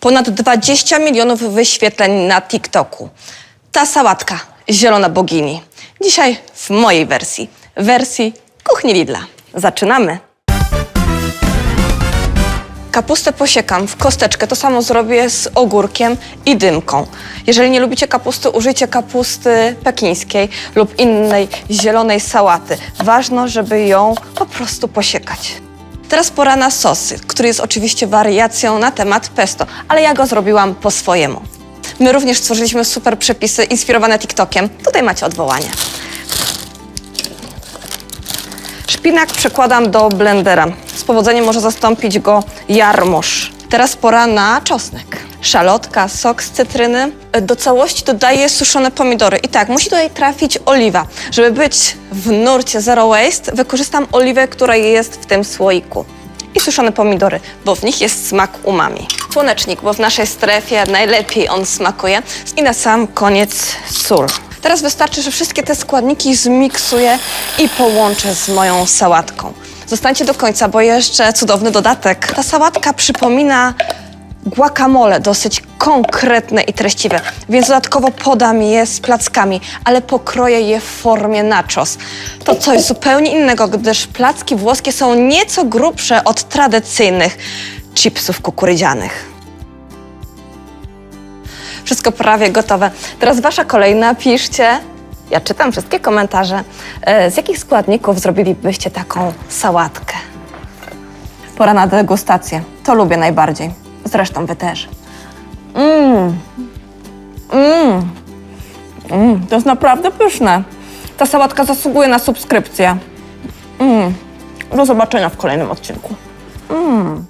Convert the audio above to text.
Ponad 20 milionów wyświetleń na TikToku. Ta sałatka, zielona bogini. Dzisiaj w mojej wersji, wersji kuchni Lidla. Zaczynamy. Kapustę posiekam w kosteczkę, to samo zrobię z ogórkiem i dymką. Jeżeli nie lubicie kapusty, użyjcie kapusty pekińskiej lub innej zielonej sałaty. Ważne, żeby ją po prostu posiekać. Teraz pora na sosy, który jest oczywiście wariacją na temat pesto, ale ja go zrobiłam po swojemu. My również stworzyliśmy super przepisy inspirowane TikTokiem. Tutaj macie odwołanie. Szpinak przekładam do blendera. Z powodzeniem może zastąpić go jarmuż. Teraz pora na czosnek. Szalotka, sok z cytryny. Do całości dodaję suszone pomidory. I tak, musi tutaj trafić oliwa. Żeby być w nurcie zero waste, wykorzystam oliwę, która jest w tym słoiku. I suszone pomidory, bo w nich jest smak umami. Słonecznik, bo w naszej strefie najlepiej on smakuje. I na sam koniec sól. Teraz wystarczy, że wszystkie te składniki zmiksuję i połączę z moją sałatką. Zostańcie do końca, bo jeszcze cudowny dodatek. Ta sałatka przypomina guacamole, dosyć konkretne i treściwe, więc dodatkowo podam je z plackami, ale pokroję je w formie nachos. To coś zupełnie innego, gdyż placki włoskie są nieco grubsze od tradycyjnych chipsów kukurydzianych. Wszystko prawie gotowe. Teraz wasza kolej. Napiszcie, ja czytam wszystkie komentarze, e, z jakich składników zrobilibyście taką sałatkę. Pora na degustację. To lubię najbardziej. Zresztą wy też. Mmm. Mmm. Mm, to jest naprawdę pyszne. Ta sałatka zasługuje na subskrypcję. Mm. Do zobaczenia w kolejnym odcinku. Mm.